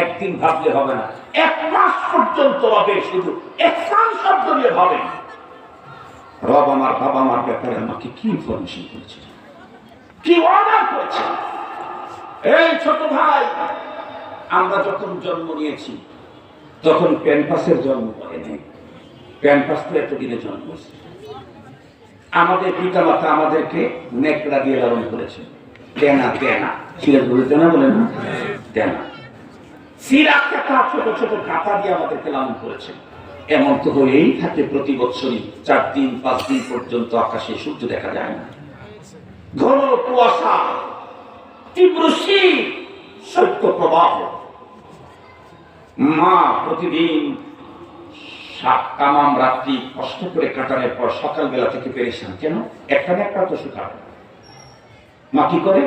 একদিন ভাবলে হবে না। এক মাস পর্যন্ত হবে শুধু একসান শব্দ দিয়ে হবে রব আমার বাবা আমার ব্যাপারে আমাকে কি ইনফরমেশন করেছে? কি অর্ডার করেছে? এই ছোট ভাই, আমরা যখন জন্ম নিয়েছি, তখন প্যানপাসের জন্ম নেই। প্যানপাস তো এতদিনে জন্ম। আমাদের পিতা মাতা আমাদেরকে নেকড়া দিয়ে লালন করেছে। দেনা দেনা। সিরাজ বলে দেনা বলে না? দেনা। ছোট ছোট কাটা দিয়ে আমাদেরকে লালন করেছে। এমন তো হয়েই থাকে প্রতি বছরই চার দিন, পাঁচ দিন পর্যন্ত আকাশে সূর্য দেখা যায় না। ঘন কুয়াশা, তীব্র শীত সত্য প্রবাহ। মা প্রতিদিন সাত তামাম রাত্রি কষ্ট করে কাটানোর পর সকালবেলা থেকে পেরেছেন কেন? একটা না একটা তো শুকাবে। মা কি করে?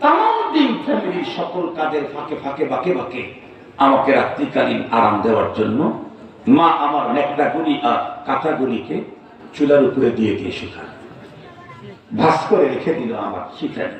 তামাম দিন ফ্যামিলির সকল কাজের ফাঁকে ফাঁকে বাঁকে বাঁকে আমাকে রাত্রিকালীন আরাম দেওয়ার জন্য মা আমার নেকড়াগুলি আর কাঁথাগুলিকে চুলার উপরে দিয়ে দিয়ে শুকায় ভাস করে রেখে দিল আমার শিখানি।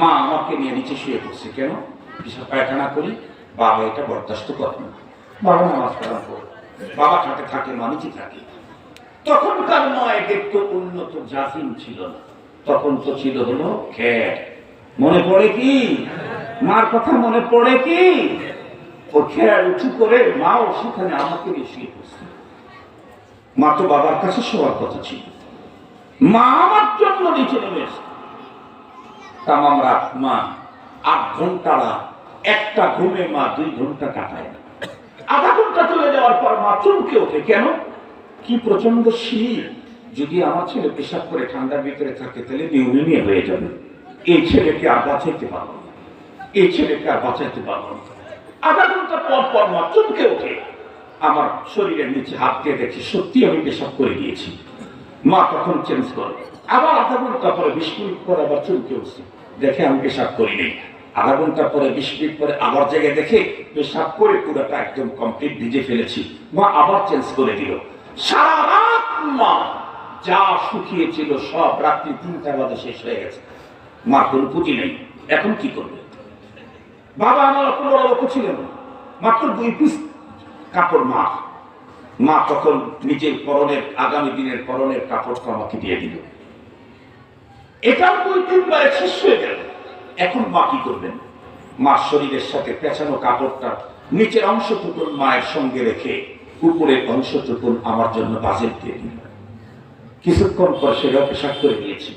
মা আমাকে নিয়ে নিচে শুয়ে পড়ছে। কেন? পিসা পায়খানা করি, বাবা এটা বরদাস্ত করে না। বাবা নামাজ কালাম করে বাবা থাকে, মা নিচে থাকে। তখনকার নয় দেখতো উন্নত জাফিন ছিল না। তখন তো ছিল হলো খের মনে পড়ে কি? মার কথা মনে পড়ে কি? ও খেয়ার উঁচু করে মাও সেখানে আমাকে শুয়ে মা তো বাবার কাছে শোয়ার কথা ছিল। মা আমার জন্য নিচে নেমে এসে তামাম রাত মা আট ঘণ্টা একটা ঘুমে মা দুই ঘণ্টা কাটায়। না আধা ঘণ্টা চলে যাওয়ার পর মা চমকে ওঠে। কেন? কি প্রচণ্ড শীত। যদি আমার ছেলে পেশাব করে ঠান্ডার ভিতরে থাকে, তাহলে নিউমোনিয়া হয়ে যাবে। এই ছেলেকে আর বাঁচাইতে পারব না। এই ছেলেকে আর বাঁচাইতে পারব না। আধা ঘণ্টা পর পর মা চমকে ওঠে। আমার শরীরের নিচে হাত দিয়ে দেখি সত্যি আমি পেশাব করে দিয়েছি মা তখন চেঞ্জ করে। আবার আধা ঘণ্টা পরে বিশ মিনিট পরে আবার চমকে উঠছে। দেখে আমি পেশাব করি নেই। আধা ঘণ্টা পরে বিশ মিনিট পরে আবার জায়গায় দেখে পেশাব করে পুরোটা একদম কমপ্লিট ভিজে ফেলেছি। মা আবার চেঞ্জ করে দিল। সারা রাত মা যা শুকিয়েছিল সব রাত্রি তিনটা বাজে শেষ হয়ে গেছে। মা কোনো পুঁজি নেই। এখন কি করবে? বাবা আমার পনেরো লক্ষ ছিলেন না। মাত্র দুই পিস কাপড় মা মা তখন নিজের পরনের, আগামী দিনের পরনের কাপড়টা আমাকে দিয়ে দিল। এটাও দুই তিনবারে শেষ হয়ে গেল। এখন মা কি করবেন? মা শরীরের সাথে পেঁচানো কাপড়টা নিচের অংশটুকুন মায়ের সঙ্গে রেখে উপরের অংশটুকুন আমার জন্য বাজেট দিয়ে দিল। কিছুক্ষণ পর সেটাও পেশাব করে দিয়েছি।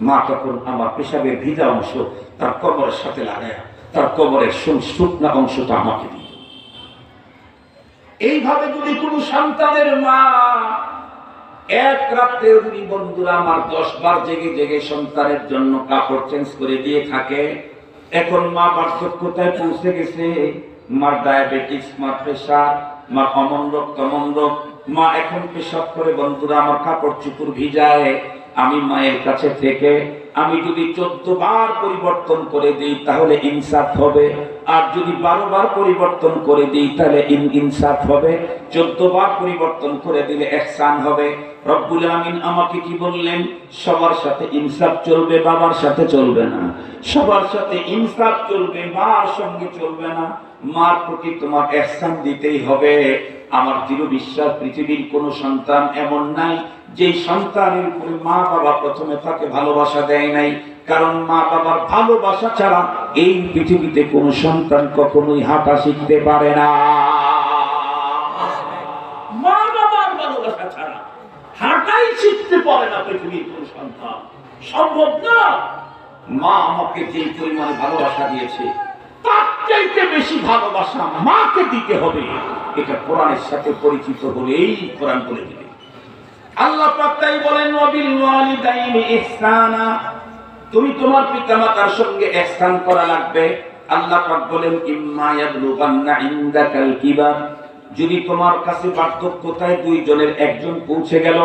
মা তখন আমার পেশাবের ভিজা অংশ, তার কোমরের সাথে লাগায়, তার কোমরের সু- শুকনা অংশটা আমাকে দিল। এইভাবে যদি কোন সন্তানের মা এক রাত্রে যদি বন্ধুরা আমার দশ বার জেগে জেগে সন্তানের জন্য কাপড় চেঞ্জ করে দিয়ে থাকে, এখন মা বার্ধক্যতায় পৌঁছে গেছে? মার ডায়াবেটিস মার প্রেশার মা অমন রোগ তমন রোগ। মা এখন পেশাব করে বন্ধুরা আমার কাপড় চুপুর ভিজায় আমি মায়ের কাছে থেকে আমি যদি চোদ্দ বার পরিবর্তন করে দিই, তাহলে ইনসাফ হবে। আর যদি বারো বার পরিবর্তন করে দিই, তাহলে ইনসাফ হবে। চোদ্দ বার পরিবর্তন করে দিলে একসান হবে। রব্বুল আমিন আমাকে কি বললেন? সবার সাথে ইনসাফ চলবে, বাবার সাথে চলবে না। সবার সাথে ইনসাফ চলবে, মার সঙ্গে চলবে না। মার প্রতি তোমার এহসান দিতেই হবে। আমার দৃঢ় বিশ্বাস, পৃথিবীর কোনো সন্তান এমন নাই যে সন্তানের উপরে মা বাবা প্রথমে তাকে ভালোবাসা দেয় নাই কারণ মা বাবার ভালোবাসা ছাড়া এই পৃথিবীতে কোন সন্তান কখনোই হাঁটা শিখতে পারে না। মা বাবার ভালোবাসা ছাড়া হাঁটাই শিখতে পারে না পৃথিবীর কোন সন্তান। সম্ভব না। মা আমাকে যে পরিমাণে ভালোবাসা দিয়েছে তার চাইতে বেশি ভালোবাসা মাকে দিতে হবে। এটা কোরআনের সাথে পরিচিত হলেই কোরআন বলে দিবে। আল্লাহ তাই বলেন ওয়াবিল তুমি তোমার পিতামাতার সঙ্গে ইহসান করা লাগবে। আল্লাহ পাক বলেন যদি তোমার কাছে বার্ধক্যতায় দুইজনের একজন পৌঁছে গেল,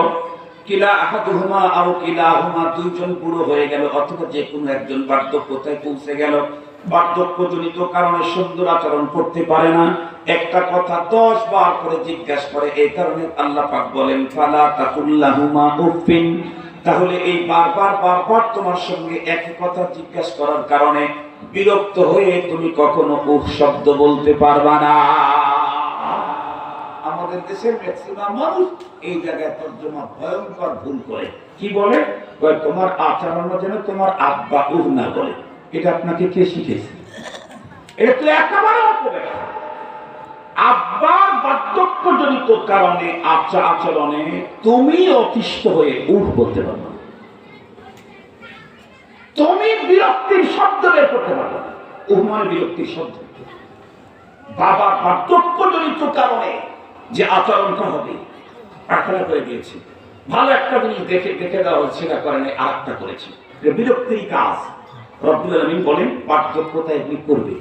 কিলা আহাদুহুমা আও কিলাহুমা দুইজন পুরো হয়ে গেল, অথবা যে কোনো একজন বার্ধক্যতায় পৌঁছে গেল। বার্ধক্যজনিত কারণে সুন্দর আচরণ করতে পারে না। একটা কথা দশ বার করে জিজ্ঞাসা করে, এই কারণে আল্লাহ পাক বলেন, ফালা উফিন তাহলে এই বারবার বারবার তোমার সঙ্গে একই কথা জিজ্ঞাসা করার কারণে বিরক্ত হয়ে তুমি কখনো উহ শব্দ বলতে পারবা না। আমাদের দেশের ম্যাক্সিমাম মানুষ এই জায়গায় তর্জমা ভয়ঙ্কর ভুল করে। কি বলে? তোমার আচরণ যেন তোমার আব্বা উহ না বলে। এটা আপনাকে কে শিখেছে এটা একেবারে আব্বার বার্ধক্য জনিত কারণে আচা আচরণে তুমি অতিষ্ঠ হয়ে উঠ পারবে না। তুমি বিরক্তির শব্দ বের করতে না। উহ মানে বিরক্তির শব্দ। বাবার বার্ধক্য জনিত কারণে যে আচরণটা হবে, প্রার্থনা করে দিয়েছে। ভালো একটা জিনিস দেখে দেখে দেওয়া হচ্ছে না করে নাই আর একটা করেছে বিরক্তির কাজ। রব্বুল আলমিন বলেন বার্ধক্যতা এগুলি করবে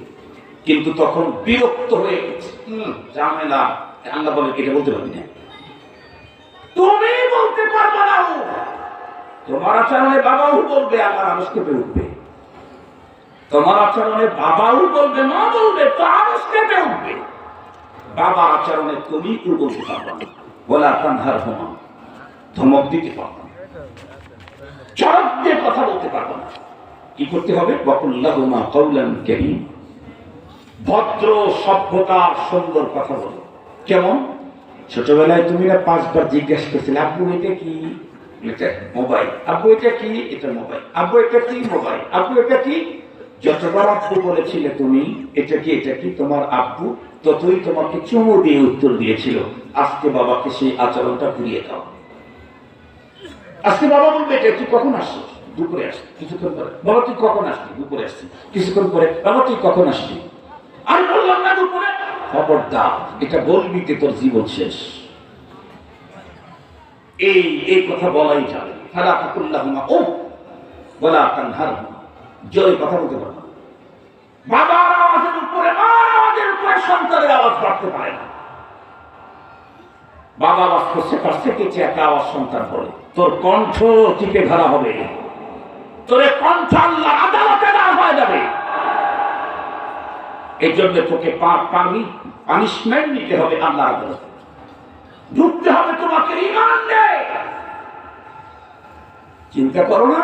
কিন্তু তখন বিরক্ত হয়ে হুম, ঝামেলা। আল্লাহ বলেন এটা বলতে পারবি না। তুমি বলতে পারবে না তোমার আচরণে বাবাও বলবে আমার আরস কেঁপে উঠবে। তোমার আচরণে বাবাও বলবে মা বলবে তো আরস কেঁপে উঠবে। বাবার আচরণে তুমি কেউ বলতে পারবে না। বলে আপনার হোমা। ধমক দিতে পারবে না। চরক দিয়ে কথা বলতে পারবে না। কি করতে হবে? ভদ্র সভ্যতার সুন্দর কথা বলো। কেমন? ছোটবেলায় তুমি না পাঁচবার জিজ্ঞাসা করছিলে, আব্বু, এটা কি? এটা মোবাইল। আব্বু, এটা কি? এটা মোবাইল। আব্বু, এটা কি? মোবাইল। আব্বু, এটা কি? যতবার আব্বু বলেছিলে তুমি, এটা কি এটা কি? তোমার আব্বু ততই তোমাকে চুমু দিয়ে উত্তর দিয়েছিল, আজকে বাবাকে সেই আচরণটা ঘুরিয়ে দাও। আজকে বাবা বলবে, এটা তুই কখন আসছিস? দুপুরে কিছুক্ষণ পরে। বাবা, তুই কখন দুপুরে আসছি। কিছুক্ষণ পরে, বাবা, তুই কখন আমি বললাম, না, দুপুরে। খবরদার, এটা বলবি যে তোর জীবন শেষ। এই এই কথা বলাই যাবে ফালা ফাকুল্লাহ ও বলা কথা বলতে বাবার আওয়াজের উপরে, মার আওয়াজের উপরে সন্তানের আওয়াজ বাড়তে পারে না। বাবা আওয়াজ করছে, তার থেকে একটা আওয়াজ সন্তান বলে তোর কণ্ঠ টিপে ধরা হবে। তোর কণ্ঠ আল্লাহ আদালতে না হয়ে যাবে। এই জন্য তোকে পানি পানিশমেন্ট নিতে হবে আল্লাহ আদালতে। ঢুকতে হবে তোমাকে ইমান চিন্তা করো না,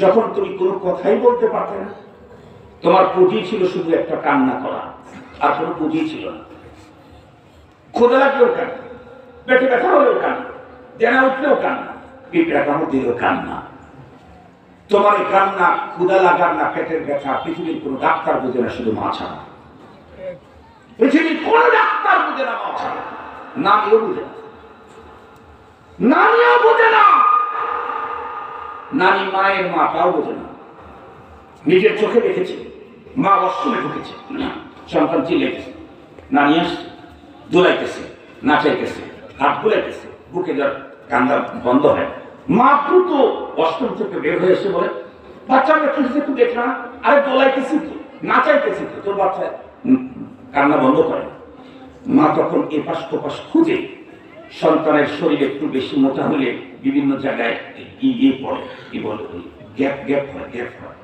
যখন তুমি কোনো কথাই বলতে পারতে না, তোমার পুঁজি ছিল শুধু একটা কান্না করা, আর কোনো পুঁজি ছিল না। খোদা লাগলেও কান্না, পেটে ব্যথা হলেও কান্না, দেনা উঠলেও কান্না, পিঁপড়া কামড় দিলেও কান্না। তোমার কান্না ক্ষুদা লাগার না, পেটের ব্যথা, পৃথিবীর কোনো ডাক্তার বুঝে না, শুধু মা ছাড়া। পৃথিবীর কোন ডাক্তার বুঝে না, মা ছাড়া। নানিও না। নানিও বুঝে না। নানি মায়ের মা, তাও বোঝে না। নিজের চোখে দেখেছে। মা অষ্টমে ঢুকেছে। সন্তান চিল্লাইতেছে। নানি আসছে। দোলাইতেছে, নাচাইতেছে। হাত বুলাইতেছে। বুকে যার কান্দা বন্ধ হয়। মা দ্রুত অষ্টম থেকে বের হয়ে এসে বলে, বাচ্চা, আমরা কিছু একটু দেখলাম আরে দোলাইতেছি তো, নাচাইতেছি তো, তোর বাচ্চা কান্না বন্ধ করে। মা তখন এপাশ তোপাশ খুঁজে সন্তানের শরীর একটু বেশি মোটা হলে বিভিন্ন জায়গায় ইয়ে পড়ে। কি বলে গ্যাপ গ্যাপ হয় গ্যাপ হয়।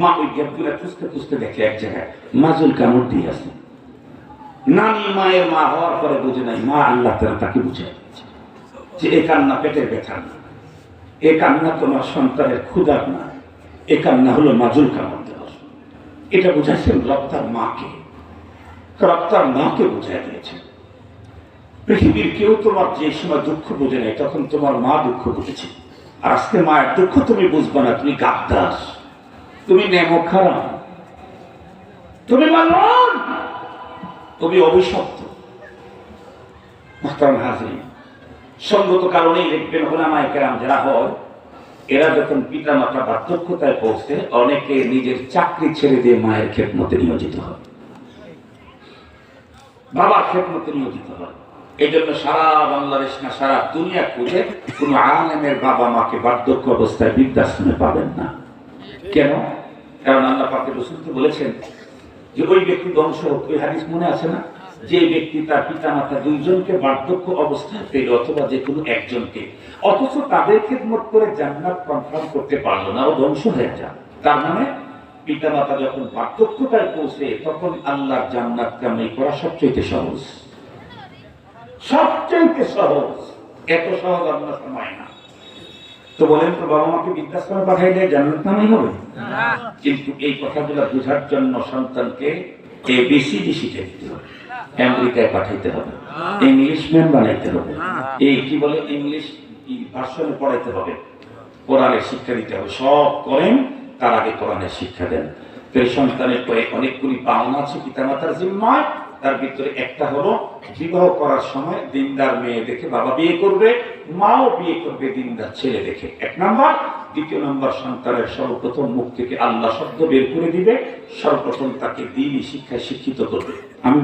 মা ওই গ্যাপগুলো খুঁজতে খুঁজতে দেখে এক জায়গায় মাজুল কামড় দিয়ে আছে নানি মায়ের মা হওয়ার পরে বুঝে নাই, মা আল্লাহ তারা তাকে বুঝে যে এ কান্না পেটের ব্যথা না এ কান্না তোমার সন্তানের ক্ষুদার না, এ কান্না হলো মাজুল কামড় দেওয়ার। এটা বুঝাচ্ছেন রক্তার মাকে। রক্তার মাকে বুঝাই দিয়েছে পৃথিবীর কেউ তোমার যে সময় দুঃখ বুঝে নেয় তখন তোমার মা দুঃখ বুঝেছে। আর আজকে মায়ের দুঃখ তুমি বুঝবে না, তুমি গাদ্দাস। তুমি নেমো খারাপ। তুমি মালন তুমি অভিশপ্ত। হাজরিন সঙ্গত কারণেই দেখবেন ওলামায় কেরাম যারা হয়, এরা যখন পিতা মাতা বার্ধক্যতায় পৌঁছে অনেকে নিজের চাকরি ছেড়ে দিয়ে মায়ের খেদমতে নিয়োজিত হয়। বাবার খেদমতে নিয়োজিত হয়। এই জন্য সারা বাংলাদেশ না, সারা দুনিয়া খুঁজে কোন আলেমের বাবা মাকে বার্ধক্য অবস্থায় বৃদ্ধাশ্রমে পাবেন না। কেন? কারণ আল্লাহ পাকে রসুল তো বলেছেন যে, ওই ব্যক্তি ধ্বংস হোক, ওই হাদিস মনে আছে না? যে ব্যক্তি তার পিতা মাতা দুইজনকে বার্ধক্য অবস্থায় পেল অথবা যে কোনো একজনকে অথচ তাদের খেদমত করে জান্নাত কনফার্ম করতে পারল না ও ধ্বংস হয়ে যায়। তার মানে পিতা মাতা যখন বার্ধক্যতায় পৌঁছে তখন আল্লাহর জান্নাত কামাই করা সবচেয়ে সহজ। সবচেয়ে সহজ। এত সহজ আমরা সময় না। তো বলেন তো বাবা মাকে বৃদ্ধাশ্রমে পাঠাইলে জান্নাত নামাই হবে? কিন্তু এই কথাগুলো বোঝার জন্য সন্তানকে এবিসিডি শিখে দিতে হবে। আমেরিকায় পাঠাইতে হবে। ইংলিশম্যান বানাইতে হবে। এই কি বলে? ইংলিশ ভার্সনে পড়াইতে হবে। কোরআনের শিক্ষা দিতে হবে। সব করেন তার আগে কোরআনের শিক্ষা দেন। তো এই সন্তানের কয়েক অনেকগুলি পাওনা আছে পিতামাতার জিম্মায়। তার ভিতরে একটা হলো বিবাহ করার সময় দিনদার মেয়ে দেখে বাবা বিয়ে করবে মাও বিয়ে করবে দিনদার ছেলে দেখে। এক নাম্বার। দ্বিতীয় নম্বর সন্তানের সর্বপ্রথম মুখ থেকে আল্লাহ শব্দ বের করে দিবে। সর্বপ্রথম তাকে দিনই শিক্ষায় শিক্ষিত করবে। আমি